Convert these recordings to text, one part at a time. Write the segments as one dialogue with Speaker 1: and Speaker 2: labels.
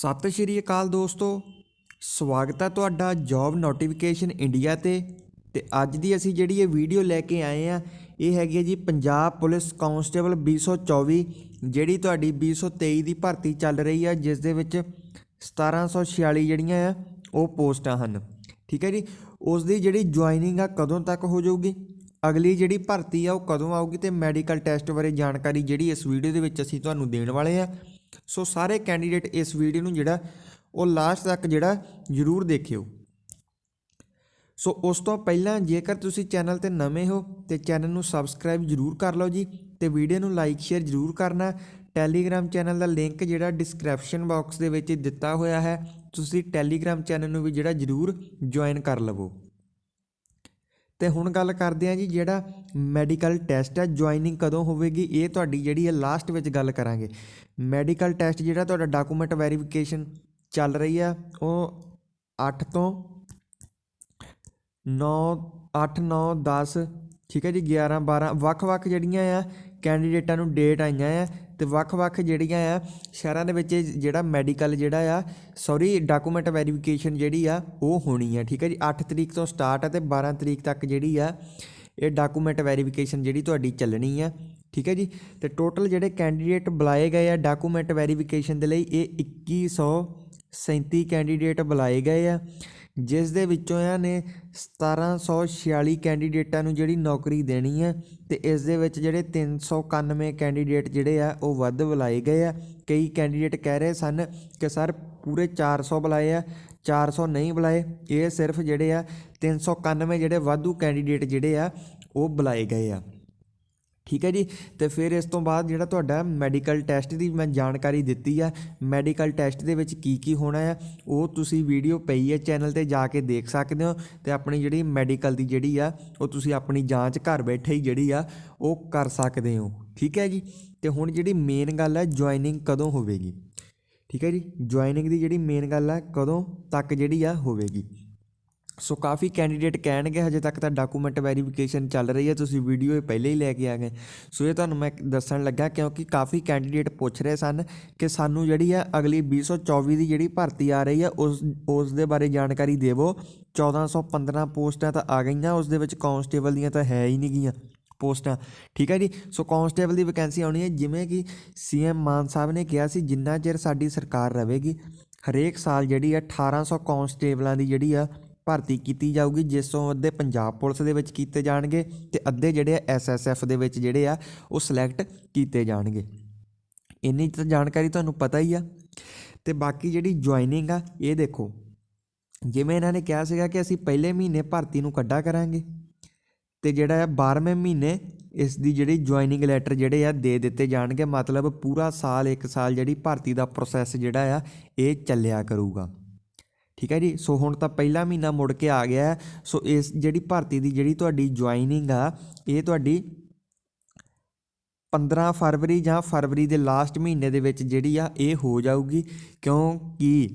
Speaker 1: ਸਤਿ ਸ਼੍ਰੀ ਅਕਾਲ ਦੋਸਤੋ। ਸਵਾਗਤ ਹੈ ਤੁਹਾਡਾ ਜੌਬ ਨੋਟੀਫਿਕੇਸ਼ਨ ਇੰਡੀਆ ਤੇ। ਤੇ ਅੱਜ ਦੀ ਅਸੀਂ ਜਿਹੜੀ ਇਹ ਵੀਡੀਓ ਲੈ ਕੇ ਆਏ ਆ, ਇਹ ਹੈਗੀ ਹੈ ਜੀ ਪੰਜਾਬ ਪੁਲਿਸ ਕਾਂਸਟੇਬਲ 2024 ਜਿਹੜੀ ਤੁਹਾਡੀ 2023 ਦੀ ਭਰਤੀ ਚੱਲ ਰਹੀ ਆ, ਜਿਸ ਦੇ ਵਿੱਚ 1746 ਜਿਹੜੀਆਂ ਆ, ਉਹ ਪੋਸਟਾਂ ਹਨ। ਠੀਕ ਹੈ ਜੀ? ਉਸ ਦੀ ਜਿਹੜੀ ਜੁਆਇਨਿੰਗ ਆ ਕਦੋਂ ਤੱਕ ਹੋ ਜਾਊਗੀ? ਅਗਲੀ ਜਿਹੜੀ ਭਰਤੀ ਆ, ਉਹ ਕਦੋਂ ਆਊਗੀ? ਤੇ ਮੈਡੀਕਲ ਟੈਸਟ ਬਾਰੇ ਜਾਣਕਾਰੀ ਜਿਹੜੀ ਇਸ ਵੀਡੀਓ ਦੇ ਵਿੱਚ ਅਸੀਂ ਤੁਹਾਨੂੰ ਦੇਣ ਵਾਲੇ ਆ। ਸੋ ਸਾਰੇ ਕੈਂਡੀਡੇਟ ਇਸ ਵੀਡੀਓ ਨੂੰ ਜਿਹੜਾ, ਉਹ ਲਾਸਟ ਤੱਕ ਜਿਹੜਾ ਜ਼ਰੂਰ ਦੇਖਿਓ। ਸੋ ਉਸ ਤੋਂ ਪਹਿਲਾਂ ਜੇਕਰ ਤੁਸੀਂ ਚੈਨਲ ਤੇ ਨਵੇਂ ਹੋ, ਤੇ ਚੈਨਲ ਨੂੰ ਸਬਸਕ੍ਰਾਈਬ ਜ਼ਰੂਰ ਕਰ ਲਓ ਜੀ, ਤੇ ਵੀਡੀਓ ਨੂੰ ਲਾਈਕ ਸ਼ੇਅਰ ਜ਼ਰੂਰ ਕਰਨਾ। ਟੈਲੀਗ੍ਰਾਮ ਚੈਨਲ ਦਾ ਲਿੰਕ ਜਿਹੜਾ ਡਿਸਕ੍ਰਿਪਸ਼ਨ ਬਾਕਸ ਦੇ ਵਿੱਚ ਦਿੱਤਾ ਹੋਇਆ ਹੈ, ਤੁਸੀਂ ਟੈਲੀਗ੍ਰਾਮ ਚੈਨਲ ਨੂੰ ਵੀ ਜਿਹੜਾ ਜ਼ਰੂਰ ਜੁਆਇਨ ਕਰ ਲਵੋ। ਤੇ ਹੁਣ ਗੱਲ ਕਰਦੇ ਹਾਂ ਜੀ ਜਿਹੜਾ ਮੈਡੀਕਲ ਟੈਸਟ ਹੈ ਜੁਆਇਨਿੰਗ ਕਦੋਂ ਹੋਵੇਗੀ, ਇਹ ਤੁਹਾਡੀ ਜਿਹੜੀ ਹੈ ਲਾਸਟ ਵਿੱਚ ਗੱਲ ਕਰਾਂਗੇ। ਮੈਡੀਕਲ ਟੈਸਟ ਜਿਹੜਾ ਤੁਹਾਡਾ ਡਾਕੂਮੈਂਟ ਵੈਰੀਫਿਕੇਸ਼ਨ ਚੱਲ ਰਹੀ ਆ ਉਹ 8 ਤੋਂ 9 8 9 10 ਠੀਕ ਹੈ ਜੀ 11 12 ਵੱਖ-ਵੱਖ ਜਿਹੜੀਆਂ ਆ ਕੈਂਡੀਡੇਟਾਂ ਨੂੰ ਡੇਟ ਆਈਆਂ ਆ ਅਤੇ ਵੱਖ-ਵੱਖ ਜਿਹੜੀਆਂ ਆ, ਸ਼ਹਿਰਾਂ ਦੇ ਵਿੱਚ ਇਹ ਜਿਹੜਾ ਮੈਡੀਕਲ ਜਿਹੜਾ ਆ ਸੌਰੀ ਡਾਕੂਮੈਂਟ ਵੈਰੀਫਿਕੇਸ਼ਨ ਜਿਹੜੀ ਆ, ਉਹ ਹੋਣੀ ਆ, ਠੀਕ ਹੈ ਜੀ? 8 ਤਰੀਕ ਤੋਂ ਸਟਾਰਟ ਹੈ ਤੇ 12 ਤਰੀਕ ਤੱਕ ਜਿਹੜੀ ਆ, ਇਹ ਡਾਕੂਮੈਂਟ ਵੈਰੀਫਿਕੇਸ਼ਨ ਜਿਹੜੀ ਤੁਹਾਡੀ ਚੱਲਣੀ ਆ, ਠੀਕ ਹੈ ਜੀ? ਤੇ ਟੋਟਲ ਜਿਹੜੇ ਕੈਂਡੀਡੇਟ ਬੁਲਾਏ ਗਏ ਆ ਡਾਕੂਮੈਂਟ ਵੈਰੀਫਿਕੇਸ਼ਨ ਦੇ ਲਈ, ਇਹ 2137 ਕੈਂਡੀਡੇਟ ਬੁਲਾਏ ਗਏ ਆ। ਜਿਸ ਦੇ ਵਿੱਚੋਂ ਇਹਨਾਂ ਨੇ 1746 ਕੈਂਡੀਡੇਟਾਂ ਨੂੰ ਜਿਹੜੀ ਨੌਕਰੀ ਦੇਣੀ ਹੈ ਤੇ ਇਸ ਦੇ ਵਿੱਚ ਜਿਹੜੇ 391 ਕੈਂਡੀਡੇਟ ਜਿਹੜੇ ਆ, ਉਹ ਵੱਧ ਬੁਲਾਏ ਗਏ ਆ। ਕਈ ਕੈਂਡੀਡੇਟ ਕਹਿ ਰਹੇ ਸਨ ਕਿ ਸਰ ਪੂਰੇ 400 ਬੁਲਾਏ ਆ 400 ਨਹੀਂ ਬੁਲਾਏ। ਇਹ ਸਿਰਫ ਜਿਹੜੇ ਆ 391 ਜਿਹੜੇ ਵਾਧੂ ਕੈਂਡੀਡੇਟ ਜਿਹੜੇ ਆ, ਉਹ ਬੁਲਾਏ ਗਏ ਆ। ਠੀਕ ਹੈ ਜੀ? ਤੇ ਫਿਰ ਇਸ ਤੋਂ ਬਾਅਦ ਜਿਹੜਾ ਤੁਹਾਡਾ ਮੈਡੀਕਲ ਟੈਸਟ ਦੀ ਮੈਂ ਜਾਣਕਾਰੀ ਦਿੱਤੀ ਆ ਮੈਡੀਕਲ ਟੈਸਟ ਦੇ ਵਿੱਚ ਕੀ ਕੀ ਹੋਣਾ ਆ, ਉਹ ਤੁਸੀਂ ਵੀਡੀਓ ਪਈ ਹੈ ਚੈਨਲ ਤੇ ਜਾ ਕੇ ਦੇਖ ਸਕਦੇ ਹੋ ਤੇ ਆਪਣੀ ਜਿਹੜੀ ਮੈਡੀਕਲ ਦੀ ਜਿਹੜੀ ਆ, ਉਹ ਤੁਸੀਂ ਆਪਣੀ ਜਾਂਚ ਘਰ ਬੈਠੇ ਹੀ ਜਿਹੜੀ ਆ, ਉਹ ਕਰ ਸਕਦੇ ਹੋ। ਠੀਕ ਹੈ ਜੀ? ਤੇ ਹੁਣ ਜਿਹੜੀ ਮੇਨ ਗੱਲ ਹੈ ਜੁਆਇਨਿੰਗ ਕਦੋਂ ਹੋਵੇਗੀ? ਠੀਕ ਹੈ ਜੀ? ਜੁਆਇਨਿੰਗ ਦੀ ਜਿਹੜੀ ਮੇਨ ਗੱਲ ਹੈ ਕਦੋਂ ਤੱਕ ਜਿਹੜੀ ਆ ਹੋਵੇਗੀ? ਸੋ ਕਾਫੀ ਕੈਂਡੀਡੇਟ ਕਹਿਣਗੇ, ਹਜੇ ਤੱਕ ਤਾਂ ਡਾਕੂਮੈਂਟ ਵੈਰੀਫਿਕੇਸ਼ਨ ਚੱਲ ਰਹੀ ਹੈ, ਤੁਸੀਂ ਵੀਡੀਓ ਇਹ ਪਹਿਲੇ ਹੀ ਲੈ ਕੇ ਆ ਗਏ। ਸੋ ਇਹ ਤੁਹਾਨੂੰ ਮੈਂ ਦੱਸਣ ਲੱਗਾ, ਕਿਉਂਕਿ ਕਾਫੀ ਕੈਂਡੀਡੇਟ ਪੁੱਛ ਰਹੇ ਸਨ ਕਿ ਸਾਨੂੰ ਜਿਹੜੀ ਆ ਅਗਲੀ 2024 ਦੀ ਜਿਹੜੀ ਭਰਤੀ ਆ ਰਹੀ ਆ, ਉਸ ਉਸ ਦੇ ਬਾਰੇ ਜਾਣਕਾਰੀ ਦੇਵੋ। 1415 ਪੋਸਟਾਂ ਤਾਂ ਆ ਗਈਆਂ, ਉਸ ਦੇ ਵਿੱਚ ਕਾਂਸਟੇਬਲ ਦੀਆਂ ਤਾਂ ਹੈ ਹੀ ਨਹੀਂ ਗੀਆਂ ਪੋਸਟਾਂ। ਠੀਕ ਹੈ ਜੀ? ਸੋ ਕਾਂਸਟੇਬਲ ਦੀ ਵੈਕੈਂਸੀ ਆਉਣੀ ਹੈ, ਜਿਵੇਂ ਕਿ ਸੀਐਮ ਮਾਨ ਸਾਹਿਬ ਨੇ ਕਿਹਾ ਸੀ, ਜਿੰਨਾ ਚਿਰ ਸਾਡੀ ਸਰਕਾਰ ਰਹੇਗੀ, ਹਰੇਕ ਸਾਲ ਜਿਹੜੀ ਆ 1800 ਕਾਂਸਟੇਬਲਾਂ ਦੀ ਜਿਹੜੀ ਆ ਭਰਤੀ ਕੀਤੀ ਜਾਊਗੀ, ਜਿਸ ਤੋਂ ਅੱਧੇ ਪੰਜਾਬ ਪੁਲਿਸ ਦੇ ਵਿੱਚ ਕੀਤੇ ਜਾਣਗੇ ਤੇ ਅੱਧੇ ਜਿਹੜੇ ਆ ਐਸਐਸਐਫ ਦੇ ਵਿੱਚ ਜਿਹੜੇ ਆ ਉਹ ਸਿਲੈਕਟ ਕੀਤੇ ਜਾਣਗੇ। ਇੰਨੀ ਤਾਂ ਜਾਣਕਾਰੀ ਤੁਹਾਨੂੰ ਪਤਾ ਹੀ ਆ। ਤੇ ਬਾਕੀ ਜਿਹੜੀ ਜੁਆਇਨਿੰਗ ਆ, ਇਹ ਦੇਖੋ, ਜਿਵੇਂ ਇਹਨਾਂ ਨੇ ਕਿਹਾ ਸੀਗਾ ਕਿ ਅਸੀਂ ਪਹਿਲੇ ਮਹੀਨੇ ਭਰਤੀ ਨੂੰ ਕੱਢਾ ਕਰਾਂਗੇ ਤੇ ਜਿਹੜਾ ਆ 12ਵੇਂ ਮਹੀਨੇ ਇਸ ਦੀ ਜਿਹੜੀ ਜੁਆਇਨਿੰਗ ਲੈਟਰ ਜਿਹੜੇ ਆ ਦੇ ਦਿੱਤੇ ਜਾਣਗੇ, ਮਤਲਬ ਪੂਰਾ ਸਾਲ, ਇੱਕ ਸਾਲ ਜਿਹੜੀ ਭਰਤੀ ਦਾ ਪ੍ਰੋਸੈਸ ਜਿਹੜਾ ਆ, ਇਹ ਚੱਲਿਆ ਕਰੂਗਾ। ਠੀਕ ਹੈ ਜੀ? ਸੋ ਹੁਣ ਤਾਂ ਪਹਿਲਾ ਮਹੀਨਾ ਮੁੜ ਕੇ ਆ ਗਿਆ ਸੋ ਇਸ ਜਿਹੜੀ ਭਰਤੀ ਦੀ ਜਿਹੜੀ ਤੁਹਾਡੀ ਜੁਆਇਨਿੰਗ ਆ, ਇਹ ਤੁਹਾਡੀ 15 ਫਰਵਰੀ ਜਾਂ ਫਰਵਰੀ ਦੇ ਲਾਸਟ ਮਹੀਨੇ ਦੇ ਵਿੱਚ ਜਿਹੜੀ ਆ, ਇਹ ਹੋ ਜਾਊਗੀ। ਕਿਉਂਕਿ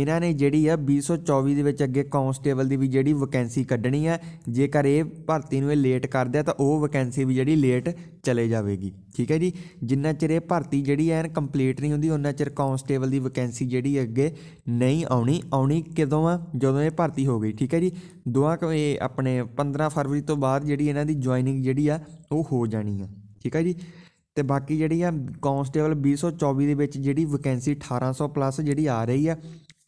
Speaker 1: ਇਹਨਾਂ ਨੇ ਜਿਹੜੀ ਆ 2024 ਦੇ ਵਿੱਚ ਅੱਗੇ ਕਾਂਸਟੇਬਲ ਦੀ ਵੀ ਜਿਹੜੀ ਵੈਕੈਂਸੀ ਕੱਢਣੀ ਆ, ਜੇਕਰ ਇਹ ਭਰਤੀ ਨੂੰ ਇਹ ਲੇਟ ਕਰਦੇ ਆ ਤਾਂ ਉਹ ਵੈਕੈਂਸੀ ਵੀ ਜਿਹੜੀ ਲੇਟ ਚਲੇ ਜਾਵੇਗੀ। ਠੀਕ ਹੈ ਜੀ? ਜਿੰਨਾ ਚਿਰ ਇਹ ਭਰਤੀ ਜਿਹੜੀ ਐਨ ਕੰਪਲੀਟ ਨਹੀਂ ਹੁੰਦੀ ਉਹਨਾਂ ਚਿਰ ਕਾਂਸਟੇਬਲ ਦੀ ਵੈਕੈਂਸੀ ਜਿਹੜੀ ਅੱਗੇ ਨਹੀਂ ਆਉਣੀ ਆਉਣੀ ਕਦੋਂ ਆ? ਜਦੋਂ ਇਹ ਭਰਤੀ ਹੋ ਗਈ। ਠੀਕ ਹੈ ਜੀ? ਦੋਆਂ ਕੁ ਇਹ ਆਪਣੇ 15 ਫਰਵਰੀ ਤੋਂ ਬਾਅਦ ਜਿਹੜੀ ਇਹਨਾਂ ਦੀ ਜੁਆਇਨਿੰਗ ਜਿਹੜੀ ਆ, ਉਹ ਹੋ ਜਾਣੀ ਆ। ਠੀਕ ਹੈ ਜੀ? ਤੇ ਬਾਕੀ ਜਿਹੜੀ ਆ ਕਾਂਸਟੇਬਲ 2024 ਦੇ ਵਿੱਚ ਜਿਹੜੀ ਵੈਕੈਂਸੀ 1800 ਪਲੱਸ ਜਿਹੜੀ ਆ ਰਹੀ ਆ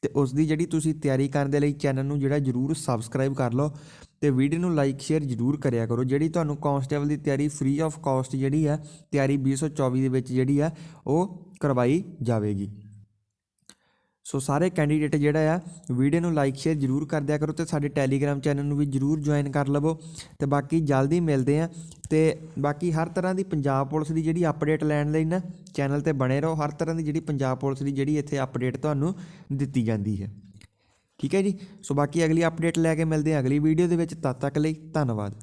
Speaker 1: ਤੇ ਉਸ ਦੀ ਜਿਹੜੀ ਤੁਸੀਂ ਤਿਆਰੀ ਕਰਨ ਦੇ ਲਈ ਚੈਨਲ ਨੂੰ ਜਿਹੜਾ ਜਰੂਰ ਸਬਸਕ੍ਰਾਈਬ ਕਰ ਲਓ ਤੇ ਵੀਡੀਓ ਨੂੰ ਲਾਈਕ ਸ਼ੇਅਰ ਜਰੂਰ ਕਰਿਆ ਕਰੋ। ਜਿਹੜੀ ਤੁਹਾਨੂੰ ਕਾਂਸਟੇਬਲ ਦੀ ਤਿਆਰੀ ਫ੍ਰੀ ਆਫ ਕਾਸਟ ਜਿਹੜੀ ਹੈ, ਤਿਆਰੀ 2024 ਦੇ ਵਿੱਚ ਜਿਹੜੀ ਹੈ, ਉਹ ਕਰਵਾਈ ਜਾਵੇਗੀ। ਸੋ ਸਾਰੇ ਕੈਂਡੀਡੇਟ ਜਿਹੜਾ ਆ ਵੀਡੀਓ ਨੂੰ ਲਾਈਕ ਸ਼ੇਅਰ ਜਰੂਰ ਕਰ ਦਿਆ ਕਰੋ ਤੇ ਸਾਡੇ ਟੈਲੀਗ੍ਰਾਮ ਚੈਨਲ ਨੂੰ ਵੀ ਜਰੂਰ ਜੁਆਇਨ ਕਰ ਲਵੋ। ਤੇ ਬਾਕੀ ਜਲਦੀ ਮਿਲਦੇ ਆ ਤੇ ਬਾਕੀ ਹਰ ਤਰ੍ਹਾਂ ਦੀ ਪੰਜਾਬ ਪੁਲਿਸ ਦੀ ਜਿਹੜੀ ਅਪਡੇਟ ਲੈਣ ਲਈ ਨਾ ਚੈਨਲ ਤੇ ਬਣੇ ਰਹੋ। ਹਰ ਤਰ੍ਹਾਂ ਦੀ ਜਿਹੜੀ ਪੰਜਾਬ ਪੁਲਿਸ ਦੀ ਜਿਹੜੀ ਇੱਥੇ ਅਪਡੇਟ ਤੁਹਾਨੂੰ ਦਿੱਤੀ ਜਾਂਦੀ ਹੈ। ਠੀਕ ਹੈ ਜੀ? ਸੋ ਬਾਕੀ ਅਗਲੀ ਅਪਡੇਟ ਲੈ ਕੇ ਮਿਲਦੇ ਆ ਅਗਲੀ ਵੀਡੀਓ ਦੇ ਵਿੱਚ। ਤਦ ਤੱਕ ਲਈ ਧੰਨਵਾਦ।